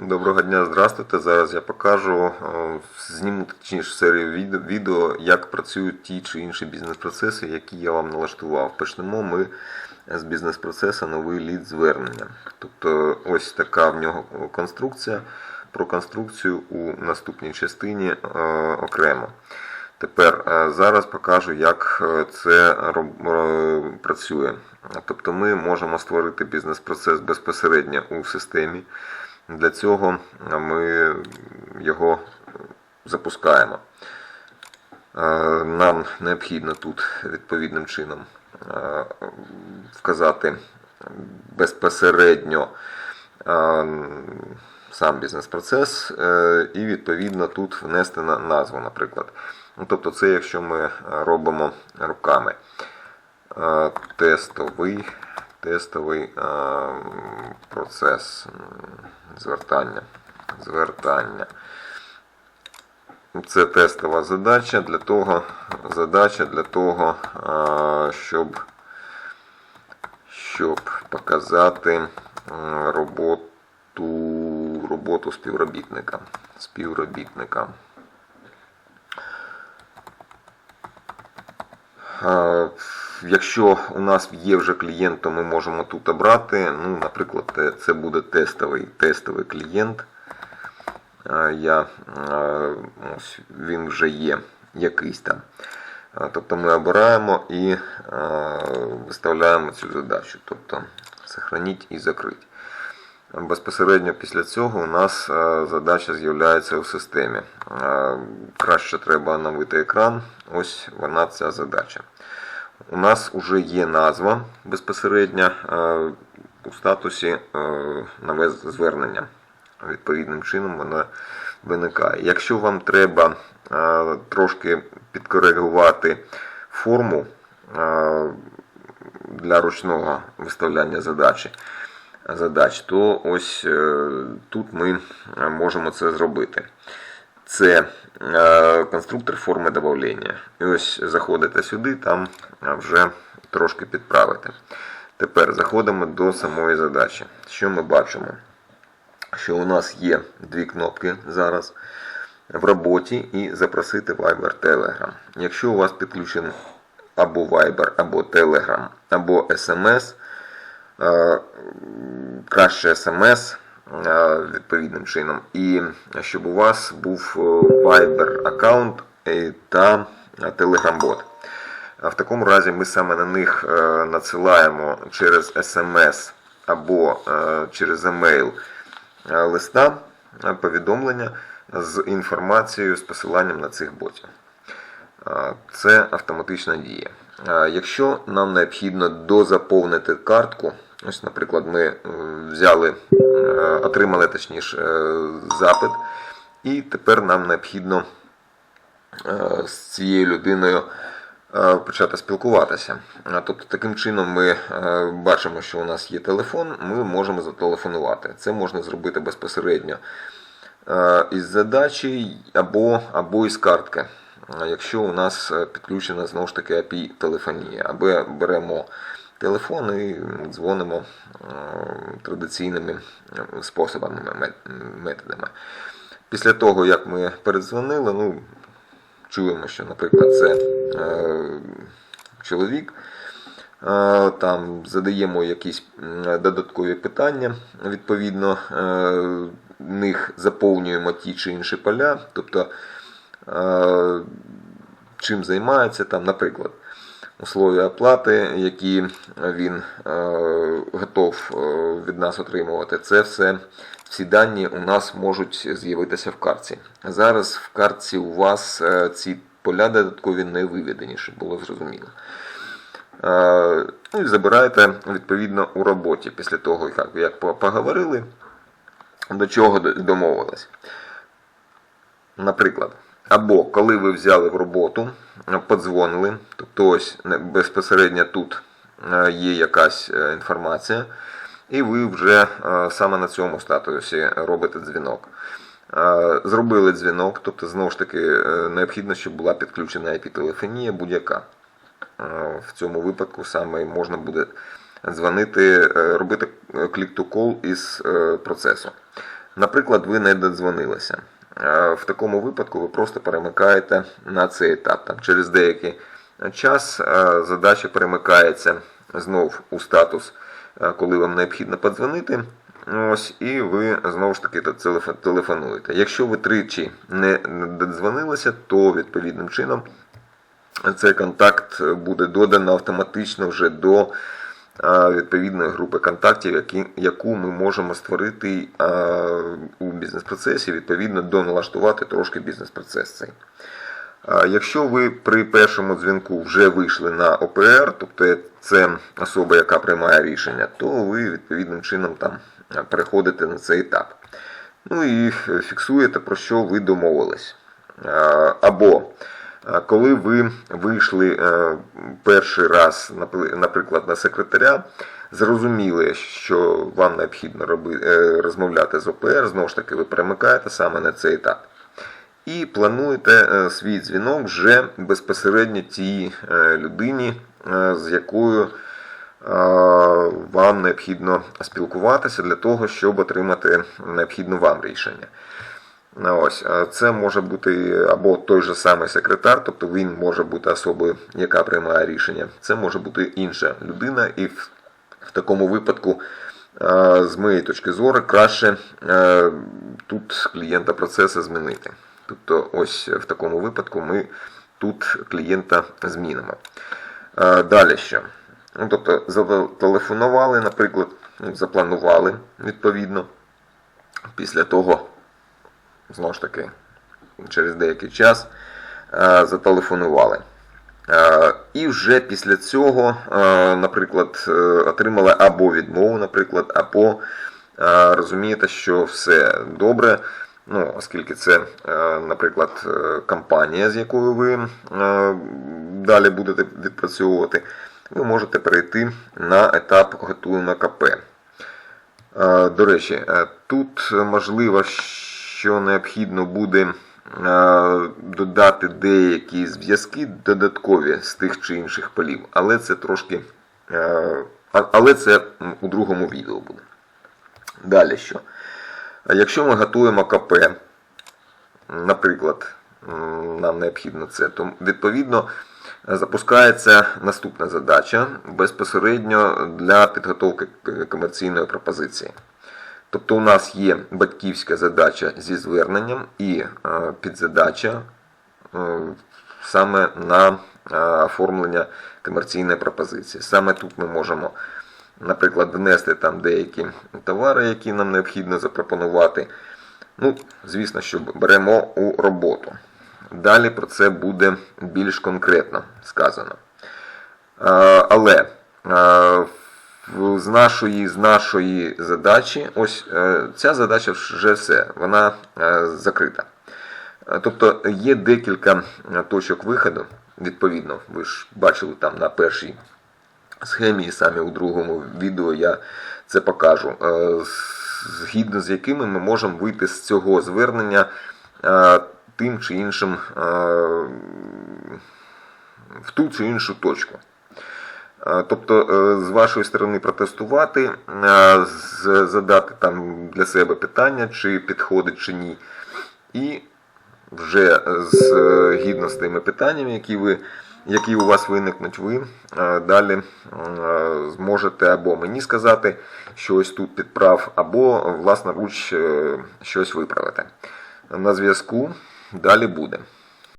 Доброго дня, здравствуйте. Зараз я покажу, е, зніму точніше серію відео, як працюють ті чи інші бізнес-процеси, які я вам налаштував. Почнемо ми з бізнес-процесу новий лід звернення. Тобто ось така в нього конструкція. Про конструкцію у наступній частині е, окремо. Тепер е, зараз покажу, як це працює. Тобто ми можемо створити бізнес-процес безпосередньо у системі. Для цього ми його запускаємо. Е, Нам необхідно тут відповідним чином е, вказати безпосередньо е, сам бізнес-процес і відповідно тут внести на- назву, наприклад. Ну, Тобто це якщо ми робимо руками. Тестовий, тестовий процес звертання. звертання. Це тестова задача для того, задача для того, щоб, щоб показати роботу, роботу співробітника. співробітника. Е, Якщо у нас є вже клієнт, то ми можемо тут обрати. Ну, наприклад, це буде тестовий, тестовий клієнт. Я, ось, він вже є якийсь там. Тобто ми обираємо і виставляємо цю задачу. Тобто сохраніть і закрить. Безпосередньо після цього у нас задача з'являється у системі. Краще треба оновити екран. Ось вона ця задача. У нас вже є назва безпосередньо е, у статусі е, нове звернення. Відповідним чином вона виникає. Якщо вам треба е, трошки підкоригувати форму для ручного виставляння задачі, задач, то ось тут ми можемо це зробити. Це е, конструктор форми додавлення. І ось заходите сюди, там е, вже трошки підправити. Тепер заходимо до самої задачі. Що ми бачимо? Що у нас є дві кнопки зараз в роботі і запросити Viber Telegram. Якщо у вас підключений або Viber, або Telegram, або SMS, е, краще SMS відповідним чином. І щоб у вас був е, Viber аккаунт е, та Telegram бот. В такому разі ми саме на них е, надсилаємо через SMS або е, через email е, листа е, повідомлення з інформацією з посиланням на цих ботів. Е, Це автоматична дія. Е, Якщо нам необхідно дозаповнити картку, ось, наприклад, ми е, взяли, е, отримали точніше е, запит, і тепер нам необхідно з цією людиною почати спілкуватися. Тобто таким чином ми бачимо, що у нас є телефон, ми можемо зателефонувати. Це можна зробити безпосередньо із задачі або, або із картки. Якщо у нас підключена знову ж таки API телефонія, або беремо телефон і дзвонимо е, традиційними е, способами, методами. Після того, як ми передзвонили, ну, чуємо, що, наприклад, це е, чоловік. Е, Там задаємо якісь додаткові питання, відповідно, них заповнюємо ті чи інші поля. Тобто, чим займається там, наприклад, условия оплати, які він е, готов е, від нас отримувати. Це все, всі дані у нас можуть з'явитися в картці. Зараз в картці у вас е, ці поля додаткові не виведені, щоб було зрозуміло. Е, Ну і забираєте відповідно у роботі після того, як, як поговорили, до чого домовились. Наприклад, або коли ви взяли в роботу, е, подзвонили, тобто ось безпосередньо тут е, є якась е, інформація, і ви вже е, саме на цьому статусі робите дзвінок. Е, Зробили дзвінок, тобто знову ж таки е, необхідно, щоб була підключена IP-телефонія будь-яка. Е, В цьому випадку саме можна буде дзвонити, е, робити call із е, процесу. Наприклад, ви не додзвонилися. В такому випадку ви просто перемикаєте на цей етап. Там, через деякий час задача перемикається знов у статус, коли вам необхідно подзвонити. Ось, і ви знову ж таки телефонуєте. Якщо ви тричі не додзвонилися, то відповідним чином цей контакт буде додано автоматично вже до відповідної групи контактів, які, яку ми можемо створити у бізнес-процесі, відповідно доналаштувати трошки бізнес-процес цей. Якщо ви при першому дзвінку вже вийшли на ОПР, тобто це особа, яка приймає рішення, то ви відповідним чином там переходите на цей етап. Ну і фіксуєте, про що ви домовились. Або коли ви вийшли е, перший раз, наприклад, на секретаря, зрозуміли, що вам необхідно е, розмовляти з ОПР, знову ж таки, ви перемикаєте саме на цей етап. І плануєте е, свій дзвінок вже безпосередньо тій людині, з якою вам необхідно спілкуватися для того, щоб отримати необхідне вам рішення. Ось, це може бути або той же самий секретар, тобто він може бути особою, яка приймає рішення. Це може бути інша людина, і в, в такому випадку, з моєї точки зору, краще тут клієнта процеси змінити. Тобто, ось в такому випадку ми тут клієнта змінимо. Далі що? Ну, тобто, зателефонували, наприклад, ну, запланували відповідно. Після того знову ж таки, через деякий час е, зателефонували. Е, І вже після цього, е, наприклад, отримали або відмову, наприклад, або розумієте, що все добре. Ну, оскільки це, наприклад, компанія, з якою ви далі будете відпрацьовувати, ви можете перейти на етап готуємо КП. До речі, тут можливо, що необхідно буде е, додати деякі зв'язки додаткові з тих чи інших полів, але це трошки. е, Але це у другому відео буде. Далі що? Якщо ми готуємо КП, наприклад, нам необхідно це, то відповідно запускається наступна задача безпосередньо для підготовки комерційної пропозиції. Тобто у нас є батьківська задача зі зверненням і е, підзадача е, саме на е, оформлення комерційної пропозиції. Саме тут ми можемо, наприклад, внести там деякі товари, які нам необхідно запропонувати. Ну, звісно, що беремо у роботу. Далі про це буде більш конкретно сказано. Але в- з нашої, з нашої задачі, ось е, ця задача вже все, вона е, закрита. Е, Тобто є декілька точок виходу, відповідно, ви ж бачили там на першій схемі, і саме у другому відео я це покажу, згідно з якими ми можемо вийти з цього звернення тим чи іншим в ту чи іншу точку. Е, Тобто е, з вашої сторони протестувати, е, задати там для себе питання, чи підходить чи ні. І вже згідно з тими питаннями, які ви, які у вас виникнуть, ви е, далі е, зможете або мені сказати, що ось тут підправ, або власноруч е, щось виправити. На зв'язку далі буде.